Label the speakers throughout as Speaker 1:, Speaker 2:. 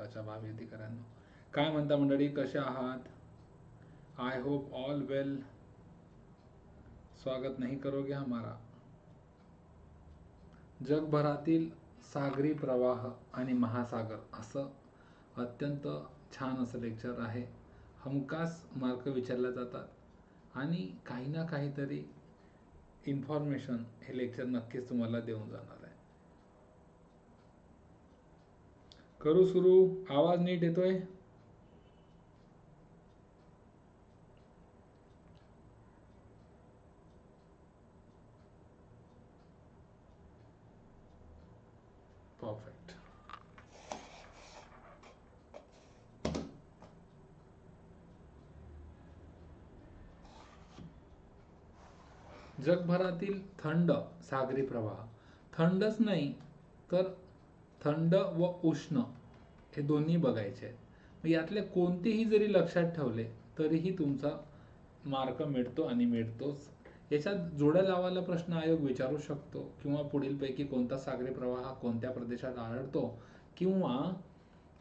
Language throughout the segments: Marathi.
Speaker 1: आत्ताच्या भावी काय म्हणता मंडळी कसे आहात? आय होप ऑल वेल स्वागत नाही करोगे हमारा जगभरातील सागरी प्रवाह आणि महासागर असं अत्यंत छान असं लेक्चर आहे. हमखास मार्क विचारल्या जातात. आणि काही ना काहीतरी इन्फॉर्मेशन हे लेक्चर नक्कीच तुम्हाला देऊन जाणार आहे. करू सुरू. आवाज नीट येतोय? परफेक्ट जगभरातील थंड सागरी प्रवाह. थंडच नाही तर थंड व उष्ण. हे दोन्ही बघायचे आहेत. मग यातले कोणतेही जरी लक्षात ठेवले तरीही तुमचा मार्क मिळतो आणि मिळतोच. याच्यात जोड्या लावायला प्रश्न आयोग विचारू शकतो किंवा पुढीलपैकी कोणता सागरी प्रवाह कोणत्या प्रदेशात आढळतो किंवा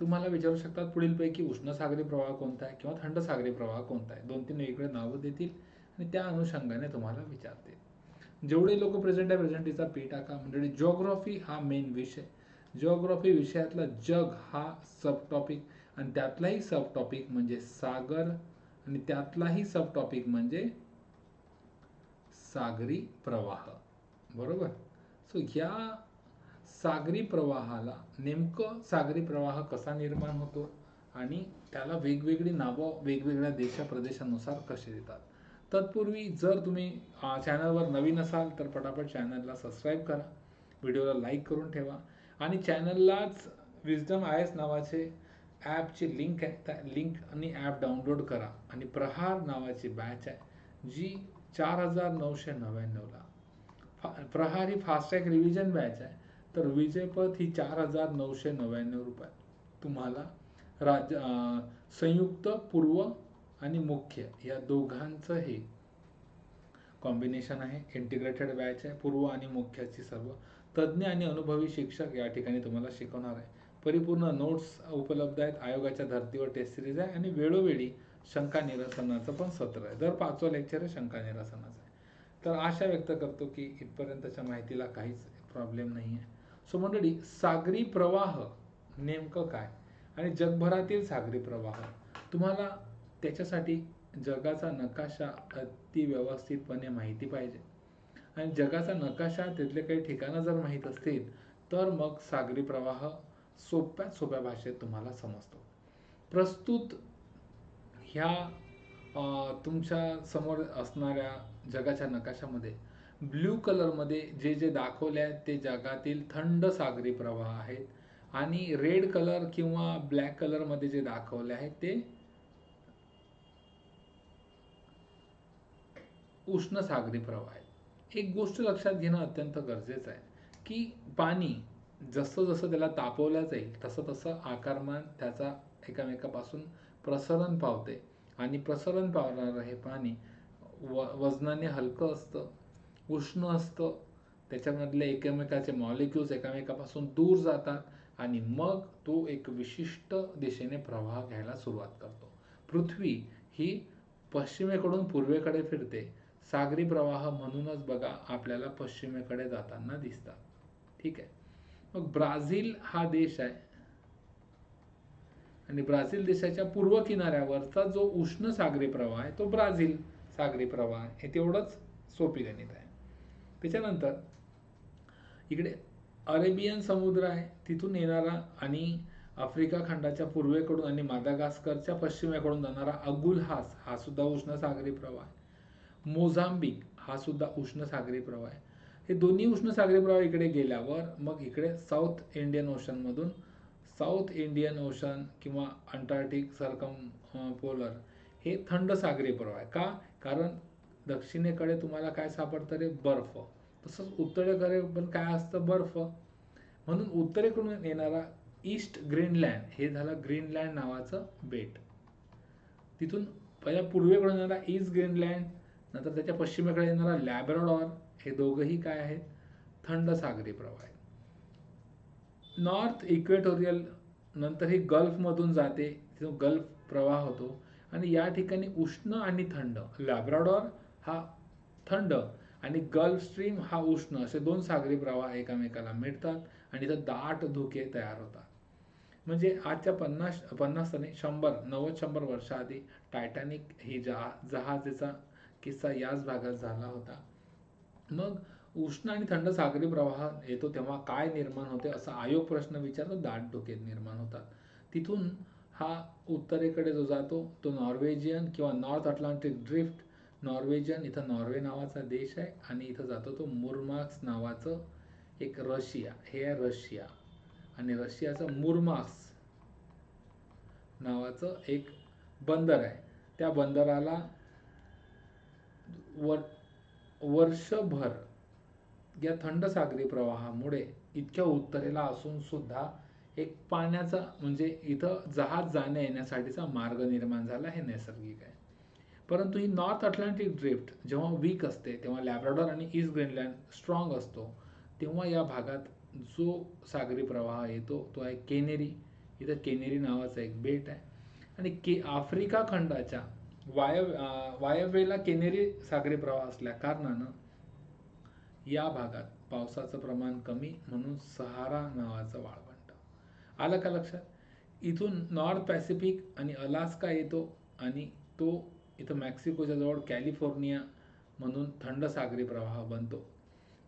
Speaker 1: तुम्हाला विचारू शकतात पुढीलपैकी उष्ण सागरी प्रवाह कोणता आहे किंवा थंड सागरी प्रवाह कोणता आहे. दोन तीन वेगळे नावं देतील आणि त्या अनुषंगाने तुम्हाला विचारतील. जेवढे लोक प्रेझेंट आहे प्रेझेंटीचा पी टाका. म्हणजे जिओग्राफी हा मेन विषय. जिओग्राफी विषयातला जग हा सब टॉपिक आणि त्यातलाही सब टॉपिक म्हणजे सागर आणि त्यातलाही सब टॉपिक म्हणजे सागरी प्रवाह. बरोबर? सो ह्या सागरी प्रवाहाला नेमकं सागरी प्रवाह कसा निर्माण होतो आणि त्याला वेगवेगळी नावं वेगवेगळ्या देशा प्रदेशानुसार कसे देतात तत्पूर्वी जर तुम्ही चॅनलवर नवीन असाल तर पटापट चॅनलला सबस्क्राईब करा. व्हिडिओला लाईक करून ठेवा. आणि चॅनललाच विजडम आय एस नावाचे ॲपची लिंक आहे. त्या लिंक आणि ॲप डाउनलोड करा. आणि प्रहार नावाची बॅच आहे जी चार हजार नऊशे नव्याण्णवला. फा प्रहार ही फास्टॅग रिव्हिजन बॅच आहे. तर विजयपथ ही चार हजार नऊशे नव्याण्णव रुपये. तुम्हाला राज्य संयुक्त पूर्व आणि मुख्य या दोघांचंही कॉम्बिनेशन आहे. इंटिग्रेटेड बॅच आहे. पूर्व आणि मुख्याची सर्व तज्ज्ञ आणि अनुभवी शिक्षक या ठिकाणी तुम्हाला शिकवणार आहे. परिपूर्ण नोट्स उपलब्ध आहेत. आयोगाच्या धर्तीवर टेस्ट सिरीज आहे आणि वेळोवेळी शंका निरसनाचं पण सत्र आहे. दर पाचवं लेक्चर आहे शंका निरसनाचं आहे. तर आशा व्यक्त करतो की इथपर्यंतच्या माहितीला काहीच प्रॉब्लेम नाही आहे सो मंडळी सागरी प्रवाह नेमकं काय? आणि जगभरातील सागरी प्रवाह. तुम्हाला त्याच्यासाठी जगाचा नकाशा अति व्यवस्थितपणे माहिती पाहिजे. आणि जगाचा नकाशा तिथले काही ठिकाणं जर माहीत असतील तर मग सागरी प्रवाह सोप्यात सोप्या भाषेत तुम्हाला समजतो. प्रस्तुत ह्या तुमच्यासमोर असणाऱ्या जगाच्या नकाशामध्ये ब्ल्यू कलरमध्ये जे जे दाखवले आहेत ते जगातील थंड सागरी प्रवाह आहेत. आणि रेड कलर किंवा ब्लॅक कलरमध्ये जे दाखवले आहेत ते उष्ण सागरी प्रवाह आहेत. एक गोष्ट लक्षात घेणं अत्यंत गरजेचं आहे की पाणी जसं जसं त्याला तापवलं जाईल तसं तसं आकारमान त्याचा एकामेकापासून प्रसरण पावते. आणि प्रसरण पावणारं हे पाणी व वजनाने हलकं असतं उष्ण असतं त्याच्यामधले एकमेकाचे मॉलिक्युल्स एकामेकापासून दूर जातात आणि मग तो एक विशिष्ट दिशेने प्रवाह घ्यायला सुरुवात करतो. पृथ्वी ही पश्चिमेकडून पूर्वेकडे फिरते सागरी प्रवाह म्हणूनच बघा आपल्याला पश्चिमेकडे जाताना दिसतात. ठीक आहे? मग ब्राझील हा देश आहे. आणि ब्राझील देशाच्या पूर्व किनाऱ्यावरचा जो उष्ण सागरी प्रवाह आहे तो ब्राझील सागरी प्रवाह आहे. हे तेवढंच सोपी गणित आहे. त्याच्यानंतर इकडे अरेबियन समुद्र आहे. तिथून येणारा आणि आफ्रिका खंडाच्या पूर्वेकडून आणि मादागास्करच्या पश्चिमेकडून जाणारा अगुलहास हा सुद्धा उष्ण सागरी प्रवाह आहे. मोझांबिक हा सुद्धा उष्ण सागरी प्रवाह आहे. हे दोन्ही उष्ण सागरी प्रवाह इकडे गेल्यावर मग इकडे साऊथ इंडियन ओशनमधून साऊथ इंडियन ओशन किंवा अंटार्क्टिक सरकम पोलर हे थंड सागरी प्रवाह आहे. का? कारण दक्षिणेकडे तुम्हाला काय सापडतं रे? बर्फ. तसंच उत्तरेकडे पण काय असतं? बर्फ. म्हणून उत्तरेकडून येणारा ईस्ट ग्रीनलँड हे झालं ग्रीनलँड नावाचं बेट. तिथून पहिल्या पूर्वेकडून येणारा ईस्ट ग्रीनलँड नंतर त्याच्या पश्चिमेकडे येणारा लॅब्राडॉर हे दोघंही काय आहेत? थंड सागरी प्रवाह आहेत. नॉर्थ इक्वेटोरियल नंतर ही गल्फमधून जाते तिथून गल्फ प्रवाह होतो. आणि या ठिकाणी उष्ण आणि थंड लॅब्राडॉर हा थंड आणि गल्फ स्ट्रीम हा उष्ण असे दोन सागरी प्रवाह एकामेकाला मिळतात आणि इथं दाट धुके तयार होतात. म्हणजे आजच्या पन्नास पन्नास शंभर नव्वद शंभर वर्षाआधी टायटॅनिक ही जहा जहाजेचा किस्सा याच भागात झाला होता. मग उष्ण आणि थंड सागरी प्रवाह येतो तेव्हा काय निर्माण होते असा आयोग प्रश्न विचारतो दाट डोके निर्माण होतात. तिथून हा उत्तरेकडे जो जातो तो नॉर्वेजियन किंवा नॉर्थ अटलांटिक ड्रिफ्ट नॉर्वेजियन इथं नॉर्वे नावाचा देश आहे आणि इथं जातो तो मुरमाक्स नावाचं एक रशिया हे आहे रशिया. आणि रशियाचं मुरमाक्स नावाचं एक बंदर आहे. त्या बंदराला वर वर्षभर या थंड सागरी प्रवाहामुळे इतक्या उत्तरेला असून सुद्धा एक पाण्याचा म्हणजे इथं जहाज जाण्या येण्यासाठीचा मार्ग निर्माण झाला हे नैसर्गिक आहे. परंतु ही नॉर्थ अटलांटिक ड्रिफ्ट जेव्हा वीक असते तेव्हा लॅब्राडॉर आणि ईस्ट ग्रीनलँड स्ट्रॉंग असतो तेव्हा या भागात जो सागरी प्रवाह येतो तो आहे केनेरी. इथं केनेरी नावाचं एक बेट आहे. आणि के आफ्रिका खंडाच्या वायव वायव्येला केनेरी सागरी प्रवाह असल्या कारणानं या भागात पावसाचं प्रमाण कमी म्हणून सहारा नावाचं वाळवंट आलं का लक्षात? इथून नॉर्थ पॅसिफिक आणि अलास्का येतो आणि तो इथं मेक्सिकोच्या जवळ कॅलिफोर्निया म्हणून थंड सागरी प्रवाह बनतो.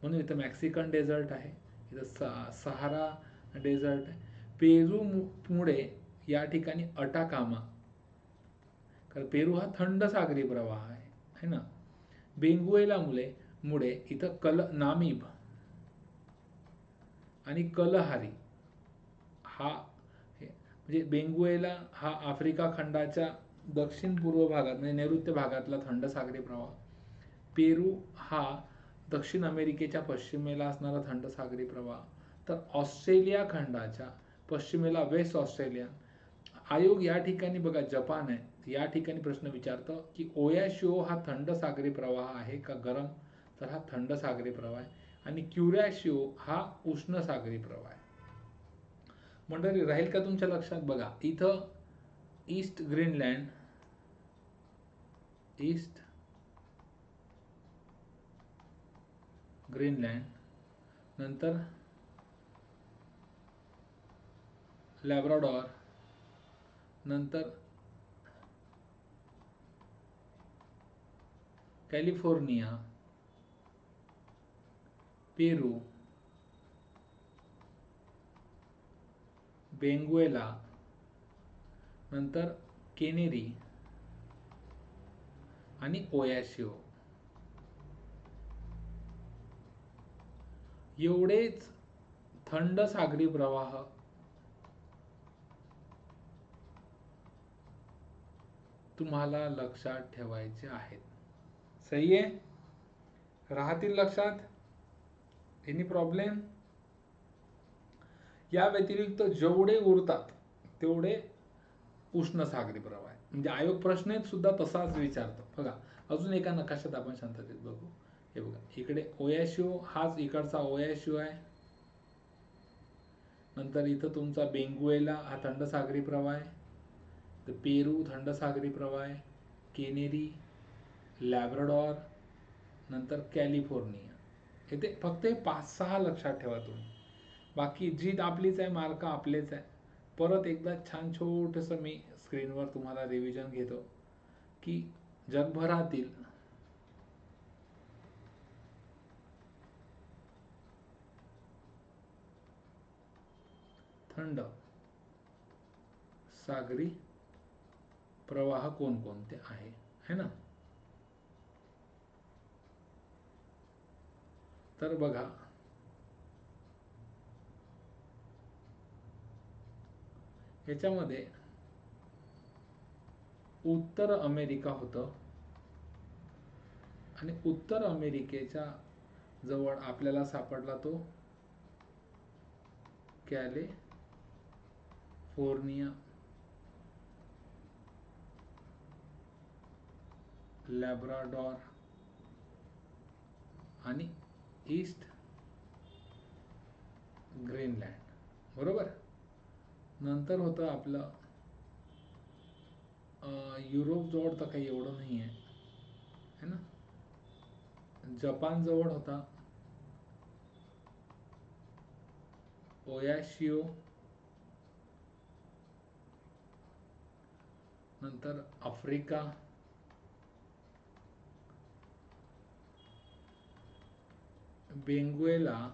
Speaker 1: म्हणून इथं मॅक्सिकन डेझर्ट आहे इथं सा सहारा डेझर्ट आहे. पेरूमुळे या ठिकाणी अटाकामा कारण पेरू हा थंड सागरी प्रवाह आहे है ना? बेंगुएला मुले मुळे इथं कल नामीब. आणि कलहारी हा म्हणजे बेंगुएला हा आफ्रिका खंडाच्या दक्षिण पूर्व भागात म्हणजे नैऋत्य भागातला थंड सागरी प्रवाह. पेरू हा दक्षिण अमेरिकेच्या पश्चिमेला असणारा थंड सागरी प्रवाह. तर ऑस्ट्रेलिया खंडाच्या पश्चिमेला वेस्ट ऑस्ट्रेलिया. आयोग या ठिकाणी बघा जपान आहे. या ठिकाणी प्रश्न विचारतं की ओयाशिओ हा थंड सागरी प्रवाह आहे का गरम? तर हा थंड सागरी प्रवाह आहे. आणि क्युरॅशिओ हा उष्ण सागरी प्रवाह आहे. मंडळी राहील का तुमच्या लक्षात? बघा इथं ईस्ट ग्रीनलँड ईस्ट ग्रीनलँड नंतर लॅब्राडॉर नंतर कॅलिफोर्निया पेरू बेंगुएला नंतर केनेरी आणि ओयाशिओ. एवढेच थंड सागरी प्रवाह तुम्हाला लक्षात ठेवायचे आहेत. सही आहे राहतील लक्षात? एनी प्रॉब्लेम या व्यतिरिक्त जेवढे उरतात तेवढे उष्ण सागरी प्रवाह आहे म्हणजे आयोग प्रश्न सुद्धा तसाच विचारतो. बघा अजून एका नकाशात आपण शांततेत बघू. हे बघा इकडे ओयाशिओ हाच इकडचा ओयाशिओ आहे. नंतर इथं तुमचा बेंगुएला हा थंड सागरी प्रवाह आहे. तर पेरू थंड सागरी प्रवाह आहे. केनेरी लॅब्राडॉर नंतर कॅलिफोर्निया. इथे फक्त हे पाच सहा लक्षात ठेवा तुम्ही. बाकी जीत आपलीच आहे मार्क आपलेच आहे. परत एकदा छान छोटंसं मी स्क्रीनवर तुम्हाला रिव्हिजन घेतो की जगभरातील थंड सागरी प्रवाह कोणकोणते आहे? है ना? तर बघा. ह्याच्यामध्ये उत्तर अमेरिका होतं. आणि उत्तर अमेरिकेच्या जवळ आपल्याला सापडला तो कॅलिफोर्निया लॅब्राडॉर आणि ईस्ट ग्रीनलँड. बरोबर? नंतर होतं आपलं युरोप जवळ तर काही एवढं नाही आहे है ना? जपान जवळ होता. ओयाशिओ नंतर आफ्रिका. बेंगुएला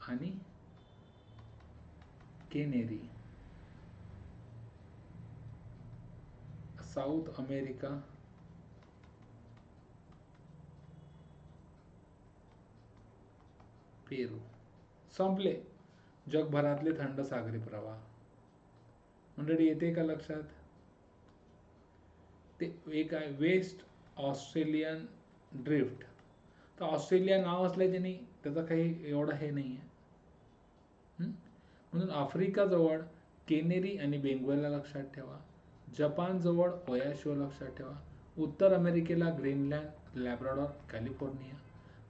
Speaker 1: आणि केनेरी साऊथ अमेरिका. पेरू. संपले. जगभरातले थंड सागरी प्रवाह. मंडळी येते का लक्षात? ते एक आहे वेस्ट ऑस्ट्रेलियन ड्रिफ्ट तर ऑस्ट्रेलिया नाव असल्याच्याने त्याचं काही एवढं हे नाही आहे. म्हणून आफ्रिकाजवळ केनेरी आणि बेंगोला लक्षात ठेवा. जपानजवळ ओयाशिओ लक्षात ठेवा. उत्तर अमेरिकेला ग्रीनलँड लॅब्राडॉर कॅलिफोर्निया.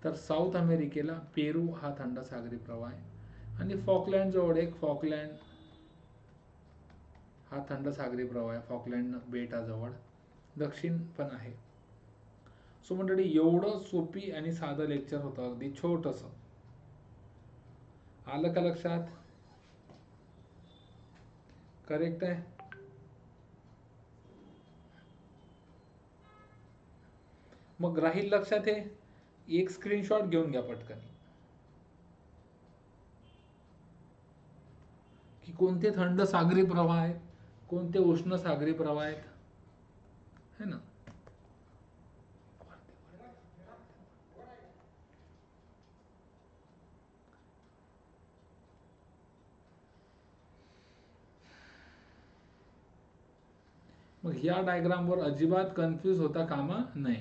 Speaker 1: तर साऊथ अमेरिकेला पेरू हा थंड सागरी प्रवाह आहे. आणि फॉकलँडजवळ एक फॉकलँड हा थंड सागरी प्रवाह आहे. फॉकलँड बेटाजवळ दक्षिण पण आहे. सो मंडळी एवढं सोपी आणि साधं लेक्चर होतं अगदी छोटस. आलं का लक्षात? करेक्ट आहे? मग राहील लक्षात हे? एक स्क्रीनशॉट घेऊन घ्या पटकन. की कोणते थंड सागरी प्रवाह आहेत कोणते उष्ण सागरी प्रवाह आहेत. है ना? मग ह्या डायग्रामवर अजिबात कन्फ्यूज होता कामा नये.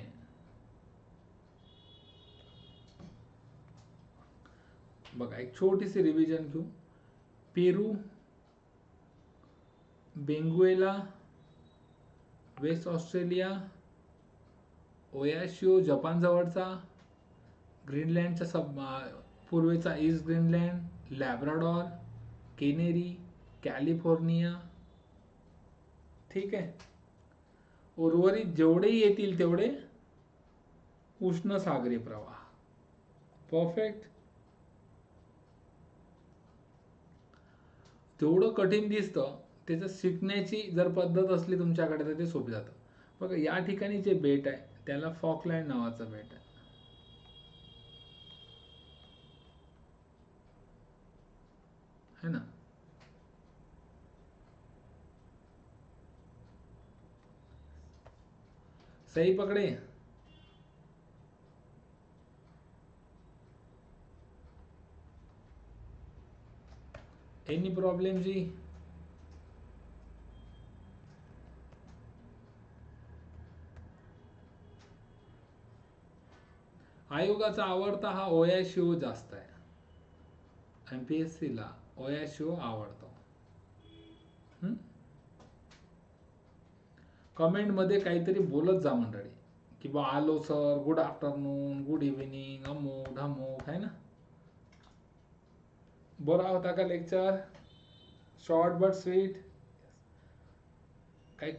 Speaker 1: बघा एक छोटीशी रिव्हिजन घेऊ. Peru Benguela west Australia Oyashio Japan जवळचा ग्रीनलँडच्या सब पूर्वेचा east Greenland Labrador Canary California. ठीक आहे? उर्वरित जेवढेही येतील तेवढे उष्ण सागरी प्रवाह. परफेक्ट तेवढं कठीण दिसतं त्याचं शिकण्याची जर पद्धत असली तुमच्याकडे तर ते सोपं जातं. बघा या ठिकाणी जे बेट आहे त्याला फॉकलँड नावाचं बेट आहे. है ना? सही पकड़े एनी प्रॉब्लेम जी? आयोगाचा आवडता हा ओयाशिओ जास्त आहे. एम पी एस सीला आवडतो. कमेंटमध्ये काहीतरी बोलत जा मंडळी. की बा आलो sir good afternoon good evening अमुक ढमुक आहे ना? बरा होता का लेक्चर शॉर्ट बट स्वीट काही